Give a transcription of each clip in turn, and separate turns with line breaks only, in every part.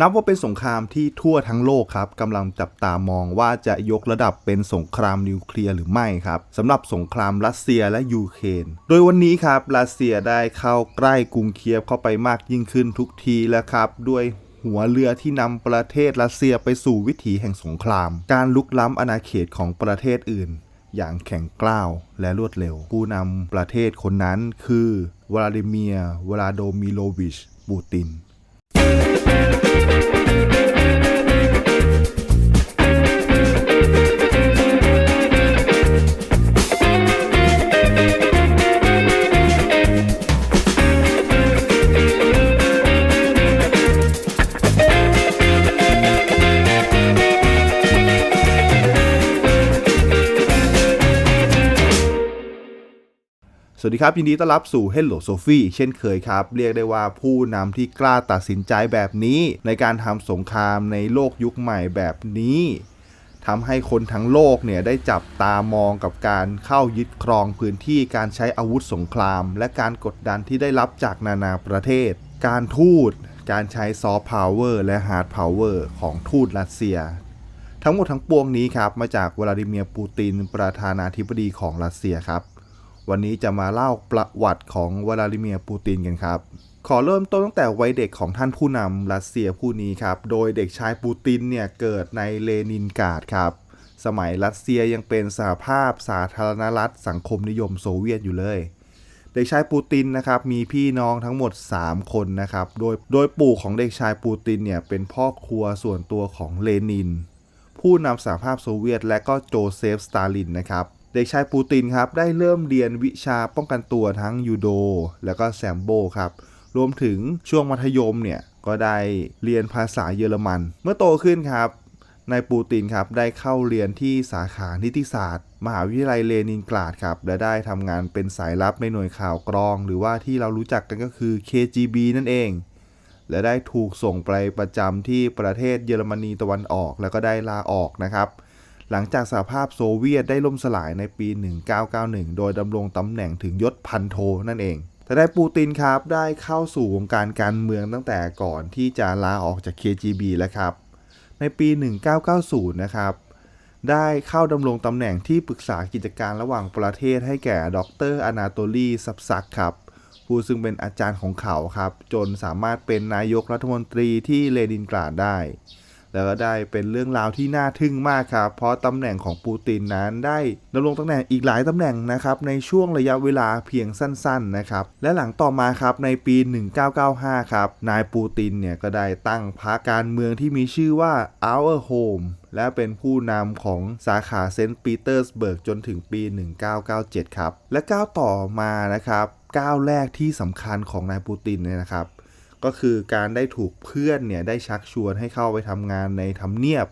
นับว่าเป็นสงครามที่ทั่วทั้งโลกครับกำลังจับตามองว่าจะยกระดับเป็นสงครามนิวเคลียร์หรือไม่ครับสำหรับสงครามรัสเซียและยูเครนโดยวันนี้ครับรัสเซียได้เข้าใกล้กรุงเคียฟเข้าไปมากยิ่งขึ้นทุกทีแล้วครับด้วยหัวเรือที่นำประเทศรัสเซียไปสู่วิถีแห่งสงคราม การลุกล้ำอาณาเขตของประเทศอื่น อย่างแข็งกร้าวและรวดเร็ว ผู้นำประเทศคนนั้นคือวลาดิเมียร์วลาโดมิโลวิช ปูติน Thank you. สวัสดีครับ ยินดีต้อนรับสู่ Hello Sophie เช่นเคยครับ เรียกได้ว่าผู้นำที่กล้าตัดสินใจแบบนี้ ในการทำสงครามในโลกยุคใหม่แบบนี้ทำให้คนทั้งโลกเนี่ยได้จับตามองกับการเข้ายึดครองพื้นที่การใช้อาวุธสงคราม และการกดดันที่ได้รับจากนานาประเทศ การทูตการใช้ซอฟต์พาวเวอร์และฮาร์ดพาวเวอร์ของทูตรัสเซีย ทั้งหมดทั้งปวงนี้ครับมาจากวลาดิเมียร์ปูติน ประธานาธิบดีของรัสเซียครับ วันนี้จะมาเล่าประวัติของวลาดิเมียร์ปูตินกันครับ ขอเริ่มต้นตั้งแต่วัยเด็กของท่านผู้นำรัสเซียผู้นี้ครับ โดยเด็กชายปูตินเนี่ยเกิดในเลนินกราดครับ สมัยรัสเซียยังเป็นสหภาพสาธารณรัฐสังคมนิยมโซเวียตอยู่เลยเด็กชายปูตินนะครับมีพี่น้องทั้งหมด 3 คนนะครับโดยโดยปู่ของเด็กชายปูตินเนี่ยเป็นพ่อครัวส่วนตัวของเลนิน ผู้นำสหภาพโซเวียตและก็โจเซฟสตาลินนะครับ เด็กชายปูตินครับได้เริ่มเรียนวิชาป้องกันตัวทั้งยูโด แล้วก็แซมโบครับรวมถึงช่วงมัธยมเนี่ยก็ได้เรียนภาษาเยอรมัน เมื่อโตขึ้นครับนายปูตินครับได้เข้าเรียนที่สาขานิติศาสตร์ มหาวิทยาลัยเลนินกราดครับและได้ทำงานเป็นสายลับในหน่วยข่าวกรอง หรือว่าที่เรารู้จักกันก็คือ KGB นั่นเอง และได้ถูกส่งไปประจำที่ประเทศเยอรมนีตะวันออก แล้วก็ได้ลาออกนะครับ หลังจากสหภาพโซเวียตได้ล่มสลายในปี 1991 โดยดำรงตำแหน่งถึงยศพันโทนั่นเอง แต่ได้ปูตินครับได้เข้าสู่วงการการเมืองตั้งแต่ก่อนที่จะลาออกจาก KGB แล้วครับ ในปี 1990 นะครับได้เข้าดำรงตำแหน่งที่ปรึกษากิจการระหว่างประเทศให้แก่ดรอนาโตลีซับซักครับ ผู้ซึ่งเป็นอาจารย์ของเขาครับ จนสามารถเป็นนายกรัฐมนตรีที่เลนินกราดได้ แล้วก็ได้เป็นเรื่องราวที่น่าทึ่งมากครับ เพราะตำแหน่งของปูตินนั้นได้ดำรงตำแหน่งอีกหลายตำแหน่งนะครับในช่วงระยะเวลาเพียงสั้นๆนะครับ และหลังต่อมาครับในปี 1995 ครับ นายปูตินเนี่ยก็ได้ตั้งพรรคการเมืองที่มีชื่อว่า Our Home และเป็นผู้นำของสาขาเซนต์ปีเตอร์สเบิร์กจนถึงปี 1997 ครับ และก้าวต่อมานะครับก้าวแรกที่สำคัญของนายปูตินเนี่ยนะครับ ก็คือการได้ถูกเพื่อนเนี่ยได้ชักชวนให้เข้าไปทำงานในทำเนียบ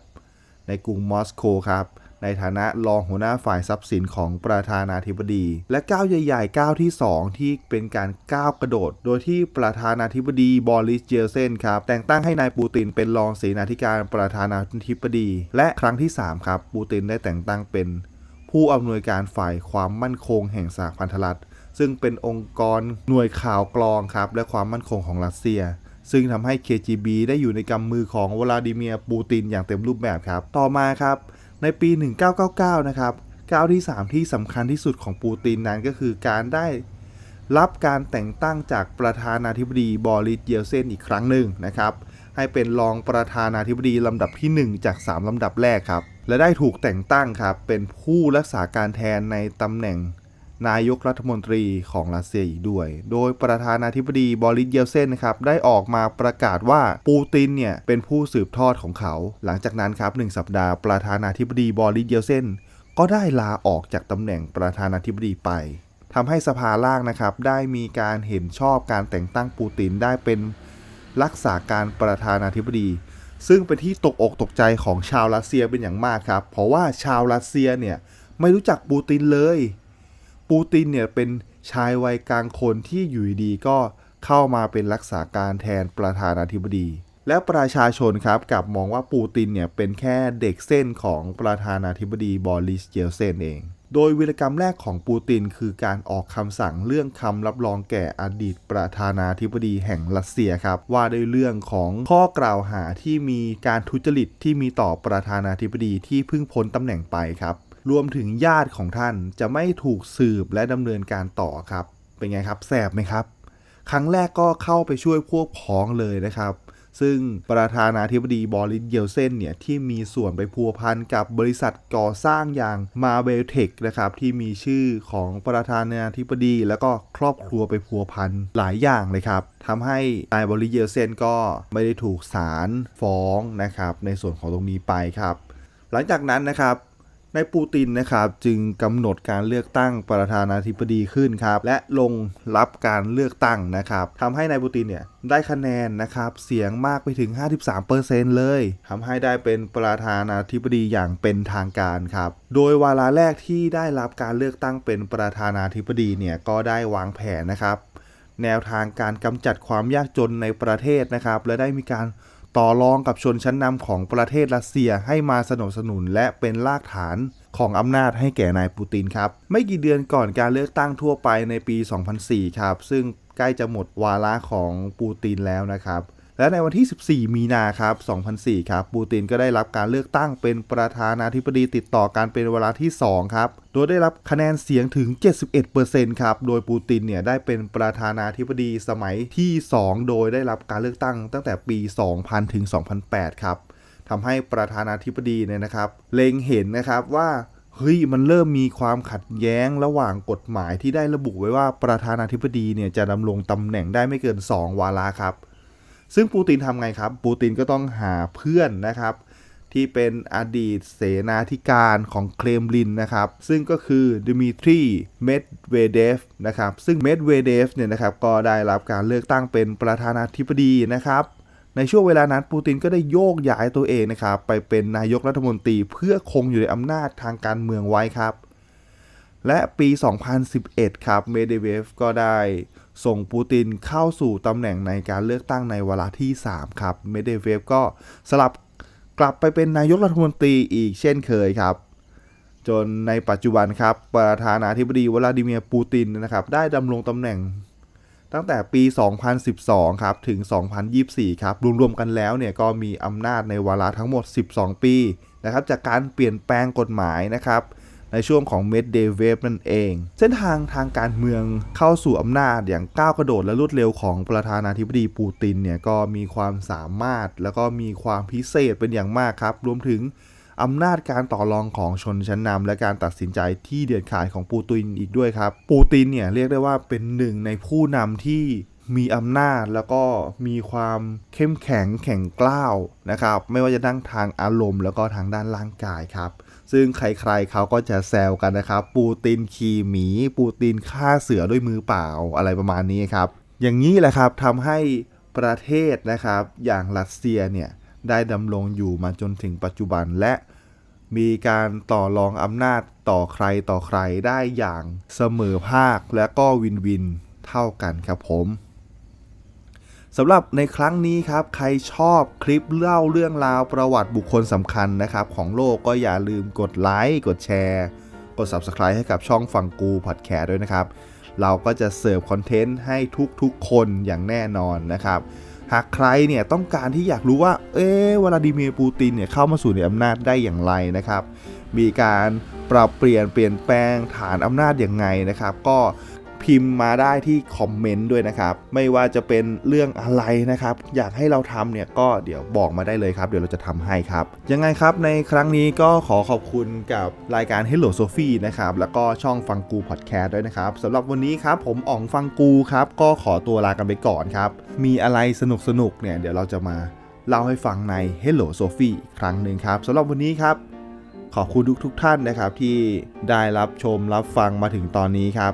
ในกรุงมอสโกครับในฐานะรองหัวหน้าฝ่ายทรัพย์สินของประธานาธิบดี และก้าวใหญ่ๆก้าวที่ 2 ที่เป็นการก้าวกระโดด โดยที่ประธานาธิบดีบอริสเจลเซนครับแต่งตั้งให้นายปูตินเป็นรองเสนาธิการประธานาธิบดี และครั้งที่ 3 ครับปูตินได้แต่งตั้งเป็น ผู้อำนวยการฝ่ายความมั่นคงแห่งสหพันธรัฐ ซึ่งเป็นองค์กรหน่วยข่าวกรองครับและความมั่นคงของรัสเซีย ซึ่งทำให้ KGB ได้อยู่ในกำมือของวลาดิเมียร์ปูตินอย่างเต็มรูปแบบครับ ต่อมาครับในปี 1999 นะครับก้าวที่ 3 ที่สำคัญที่สุดของปูตินนั้นก็คือการได้รับการแต่งตั้งจากประธานาธิบดีบอริสเยลเซนอีกครั้งหนึ่งนะครับ ให้เป็นรองประธานาธิบดีลำดับที่ 1 จาก 3 ลำดับแรกครับ และได้ถูกแต่งตั้งครับ เป็นผู้รักษาการแทนในตำแหน่ง นายกรัฐมนตรีของรัสเซียอีกด้วย โดยประธานาธิบดีบอริสเยลเซนนะครับได้ออกมาประกาศว่าปูตินเนี่ยเป็นผู้สืบทอดของเขา หลังจากนั้นครับหนึ่งสัปดาห์ประธานาธิบดีบอริสเยลเซนก็ได้ลาออกจากตำแหน่งประธานาธิบดีไปทำให้สภาล่างนะครับได้มีการเห็นชอบการแต่งตั้งปูตินได้เป็นรักษาการประธานาธิบดี ซึ่งเป็นที่ตกอกตกใจของชาวรัสเซียเป็นอย่างมากครับ เพราะว่าชาวรัสเซียเนี่ยไม่รู้จักปูตินเลย ปูตินเนี่ยเป็นชายวัยกลางคนที่อยู่ดีก็เข้ามาเป็นรักษาการแทนประธานาธิบดี และประชาชนครับกลับมองว่าปูตินเนี่ยเป็นแค่เด็กเส้นของประธานาธิบดีบอริสเยลเซนเอง โดยวีรกรรมแรกของปูตินคือการออกคำสั่งเรื่องคำรับรองแก่อดีตประธานาธิบดีแห่งรัสเซียครับว่าด้วยเรื่องของข้อกล่าวหาที่มีการทุจริตที่มีต่อประธานาธิบดีที่เพิ่งพ้นตำแหน่งไปครับ รวมถึงญาติของท่านจะไม่ถูกสืบและดำเนินการต่อครับ เป็นไงครับแสบไหมครับ ครั้งแรกก็เข้าไปช่วยพวกพ้องเลยนะครับ ซึ่งประธานาธิบดีบอริสเยลเซนเนี่ยที่มีส่วนไปพัวพันกับบริษัทก่อสร้างอย่างมาเบลเทคนะครับที่มีชื่อของประธานาธิบดี แล้วก็ครอบครัวไปพัวพันหลายอย่างเลยครับทำให้นายบริสเยลเซนก็ไม่ได้ถูกศาลฟ้องนะครับในส่วนของตรงนี้ไปครับหลังจากนั้นนะครับ นายปูตินนะครับจึงกำหนดการเลือกตั้งประธานาธิบดีขึ้นครับและลงรับการเลือกตั้งนะครับทำให้นายปูตินเนี่ยได้คะแนนนะครับเสียงมากไปถึง 53%เลยทำให้ได้เป็นประธานาธิบดีอย่างเป็นทางการครับโดยวาระแรกที่ได้รับการเลือกตั้งเป็นประธานาธิบดีเนี่ยก็ได้วางแผนนะครับ แนวทางการกำจัดความยากจนในประเทศนะครับและได้มีการ ต่อรองกับชนชั้นนำของประเทศรัสเซียให้มาสนับสนุนและเป็นรากฐานของอำนาจให้แก่นายปูตินครับ ไม่กี่เดือนก่อนการเลือกตั้งทั่วไปในปี 2004 ครับ ซึ่งใกล้จะหมดวาระของปูตินแล้วนะครับ และในวันที่ 14 มีนาครับ 2004 ครับ ปูตินก็ได้รับการเลือกตั้งเป็นประธานาธิบดีติดต่อกันเป็นเวลาที่ 2 ครับ โดยได้รับคะแนนเสียงถึง 71%ครับ โดยปูตินเนี่ยได้เป็นประธานาธิบดีสมัยที่ 2 โดยได้รับการเลือกตั้งตั้งแต่ปี 2000 ถึง 2008 ครับทำให้ประธานาธิบดีเนี่ยนะครับ เล็งเห็นนะครับว่าเฮ้ยมันเริ่มมีความขัดแย้งระหว่างกฎหมายที่ได้ระบุไว้ว่าประธานาธิบดีเนี่ยจะดำรงตำแหน่งได้ไม่เกิน 2 วาระครับ ซึ่งปูตินทำไงครับ ปูตินก็ต้องหาเพื่อนนะครับ ที่เป็นอดีตเสนาธิการของเครมลินนะครับ ซึ่งก็คือดิมิทรีเมดเวเดฟนะครับ ซึ่งเมดเวเดฟเนี่ยนะครับก็ได้รับการเลือกตั้งเป็นประธานาธิบดีนะครับในช่วงเวลานั้นปูตินก็ได้โยกย้ายตัวเองนะครับไปเป็นนายกรัฐมนตรีเพื่อคงอยู่ในอำนาจทางการเมืองไว้ครับ และปี 2011 ครับเมเดเวฟก็ได้ ส่งปูตินเข้าสู่ตำแหน่งในการเลือกตั้งในวาระที่ 3 ครับ เมเดเวฟก็สลับกลับไปเป็นนายกรัฐมนตรีอีกเช่นเคยครับ จนในปัจจุบันครับ ประธานาธิบดีวลาดิเมียร์ปูตินนะครับ ได้ดำรงตำแหน่งตั้งแต่ปี 2012 ครับ ถึง 2024 ครับ รวม ๆ กันแล้วเนี่ย ก็มีอำนาจในวาระทั้งหมด 12 ปี นะครับ จากการเปลี่ยนแปลงกฎหมายนะครับ ในช่วงของเมดเดเวฟนั่นเอง เส้นทางทางการเมืองเข้าสู่อำนาจอย่างก้าวกระโดดและรวดเร็วของประธานาธิบดีปูตินเนี่ยก็มีความสามารถแล้วก็มีความพิเศษเป็นอย่างมากครับ รวมถึงอำนาจการต่อรองของชนชั้นนำและการตัดสินใจที่เด็ดขาดของปูตินอีกด้วยครับ ปูตินเนี่ยเรียกได้ว่าเป็นหนึ่งในผู้นำที่มีอำนาจแล้วก็มีความเข้มแข็งแข็งกล้าวนะครับ ไม่ว่าจะทั้งทางอารมณ์แล้วก็ทางด้านร่างกายครับ ซึ่งใครๆเขาก็จะแซวกันนะครับ ปูตินขี่หมี ปูตินฆ่าเสือด้วยมือเปล่าอะไรประมาณนี้ครับ อย่างนี้แหละครับทำให้ประเทศนะครับ อย่างรัสเซียเนี่ยได้ดำรงอยู่มาจนถึงปัจจุบันและมีการต่อรองอำนาจต่อใครต่อใครได้อย่างเสมอภาคและก็วินวินเท่ากันครับผม สำหรับในครั้งนี้ครับ ใครชอบคลิปเล่าเรื่องราวประวัติบุคคลสำคัญนะครับ ของโลกก็อย่าลืมกดไลค์กดแชร์ กด Subscribe ให้กับช่องฟังกูพอดแคสต์ด้วยนะครับ เราก็จะเสิร์ฟคอนเทนต์ให้ทุกๆคนอย่างแน่นอนนะครับ หากใครเนี่ยต้องการที่อยากรู้ว่า เอ๊วลาดิเมียร์ปูตินเนี่ยเข้ามาสู่ในอำนาจได้อย่างไรนะครับ มีการปรับเปลี่ยนเปลี่ยนแปลงฐานอำนาจอย่างไงนะครับ ก็ พิมพ์มาได้ที่คอมเมนต์ด้วยนะครับ ไม่ว่าจะเป็นเรื่องอะไรนะครับ อยากให้เราทำเนี่ยก็เดี๋ยวบอกมาได้เลยครับ เดี๋ยวเราจะทำให้ครับ ยังไงครับในครั้งนี้ก็ขอขอบคุณกับรายการ Hello Sophie นะครับ แล้วก็ช่องฟังกูพอดแคสต์ด้วยนะครับสำหรับวันนี้ครับผมอ๋องฟังกูครับ ก็ขอตัวลากันไปก่อนครับ มีอะไรสนุกๆเนี่ยเดี๋ยวเราจะมาเล่าให้ฟังใน Hello Sophie อีครั้งหนึ่งครับสำหรับวันนี้ครับ ขอบคุณทุกทุกท่านนะครับที่ได้รับชมรับฟังมาถึงตอนนี้ครับ